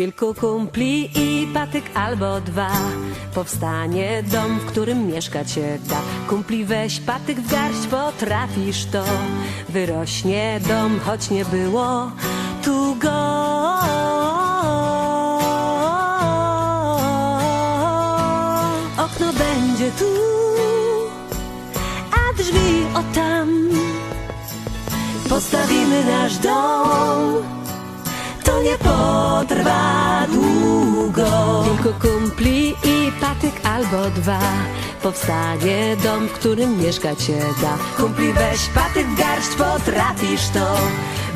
Kilku kumpli i patyk albo dwa. Powstanie dom, w którym mieszkać się da Kumpli weź patyk w garść, potrafisz to. Wyrośnie dom, choć nie było tu go. Okno będzie tu, a drzwi o tam. Postawimy nasz dom to nie potrwa długo. Kilku kumpli i patyk albo dwa. Powstanie dom, w którym mieszkać się da. Kumpli weź patyk w garść, potrafisz to.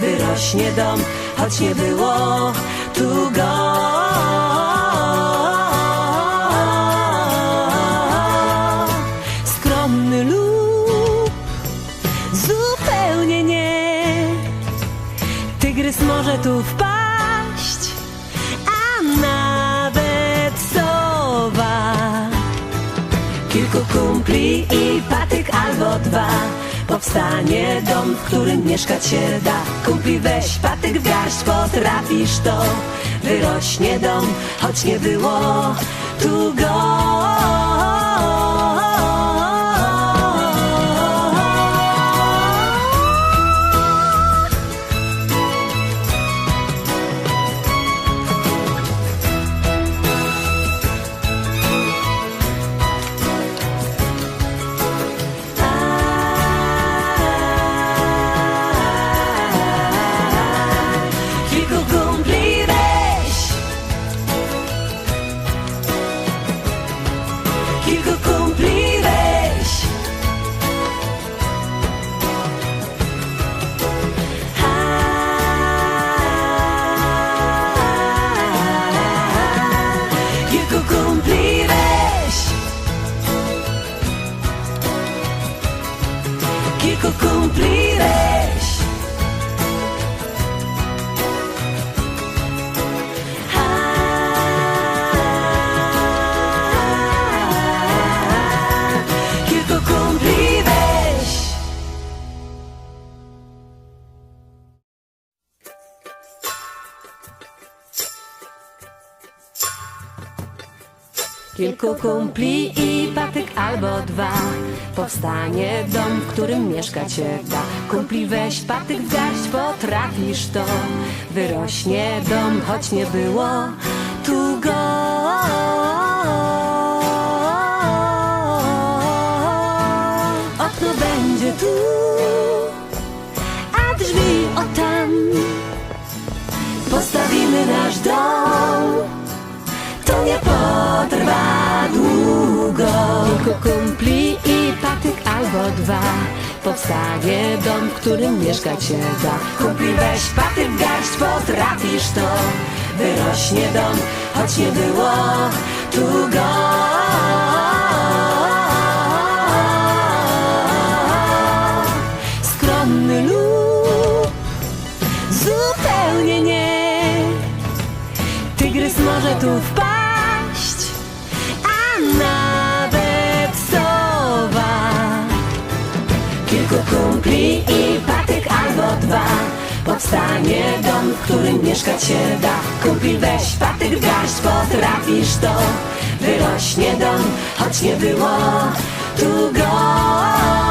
Wyrośnie dom, choć nie było tu go. I patyk albo dwa. Powstanie dom, w którym mieszkać się da. Kumpli weź patyk w garść, potrafisz to. Wyrośnie dom, choć nie było tu go. Kilku kumpli weź Kilku kumpli weź Kilku kumpli weź Kilku kumpli i patyk albo dwa. Powstanie dom, w którym mieszkać się da Kumpli weź patyk w garść, potrafisz to. Wyrośnie dom, choć nie było tu go. Okno będzie tu, a drzwi o tam. Postawimy nasz dom długo. Kilku kumpli i patyk albo dwa. Powstanie dom, w którym mieszkać się da. Kumpli weź patyk garść, potrafisz to. Wyrośnie dom, choć nie było tu go. Skromny lub kumpli i patyk albo dwa. Powstanie dom, w którym mieszkać się da. Kumpli weź patyk garść, potrafisz to. Wyrośnie dom, choć nie było tu go.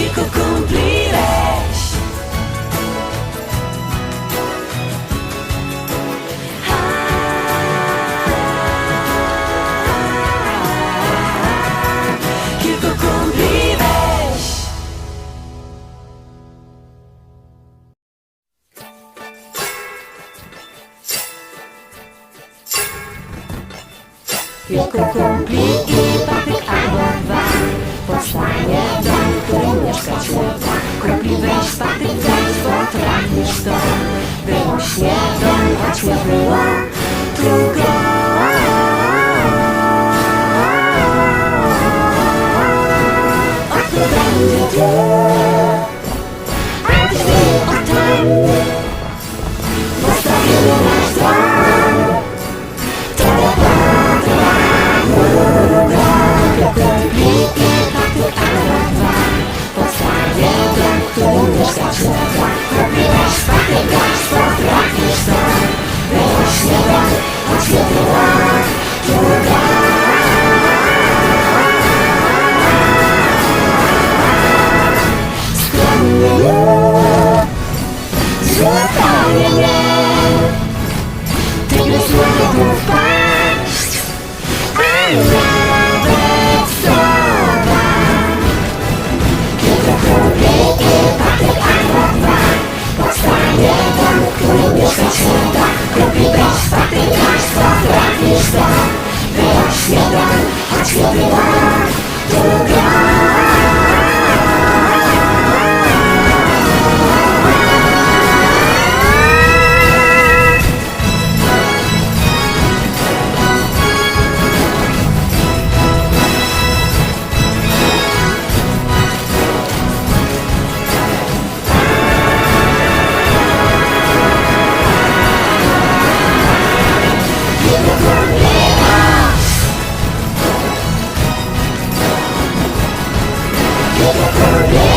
Kilku cumplirás. Ah, ah, ah, cumpli i patyk albo dwa powstanie. Trafisz to Wyrośnie dom, choć nie było Whoa.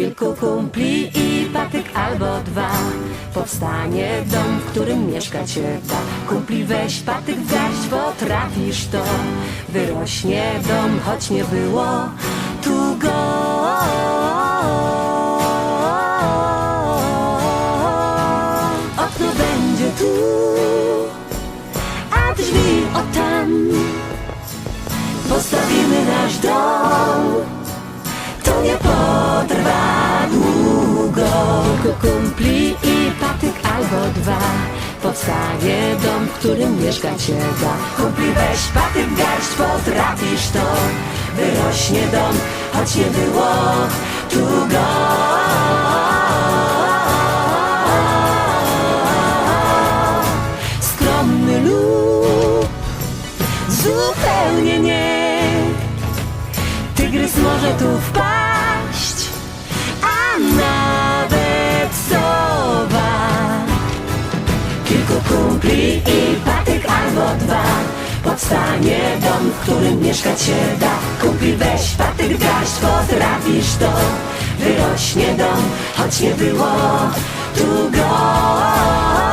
Kilku kumpli i patyk albo dwa. Powstanie dom, w którym mieszkać się da Kumpli weź patyk garść, bo trafisz to. Wyrośnie dom, choć nie było kumpli i patyk albo dwa. Powstanie dom, w którym mieszkać się da Kumpli weź patyk garść, potrafisz to. Wyrośnie dom, choć nie było tu go. Skromny lub zupełnie nie. Tygrys może tu wpaść, kumpli i patyk albo dwa. Powstanie dom, w którym mieszkać się da. Kumpli weź patyk garść, potrafisz to. Wyrośnie dom, choć nie było tu go.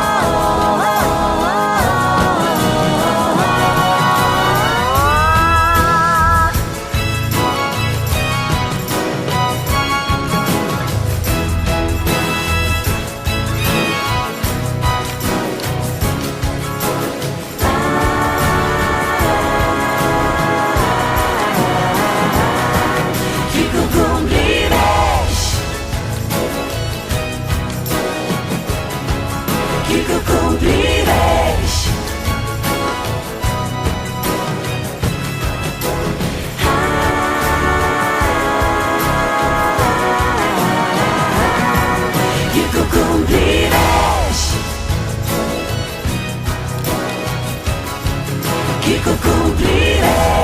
que concluiré.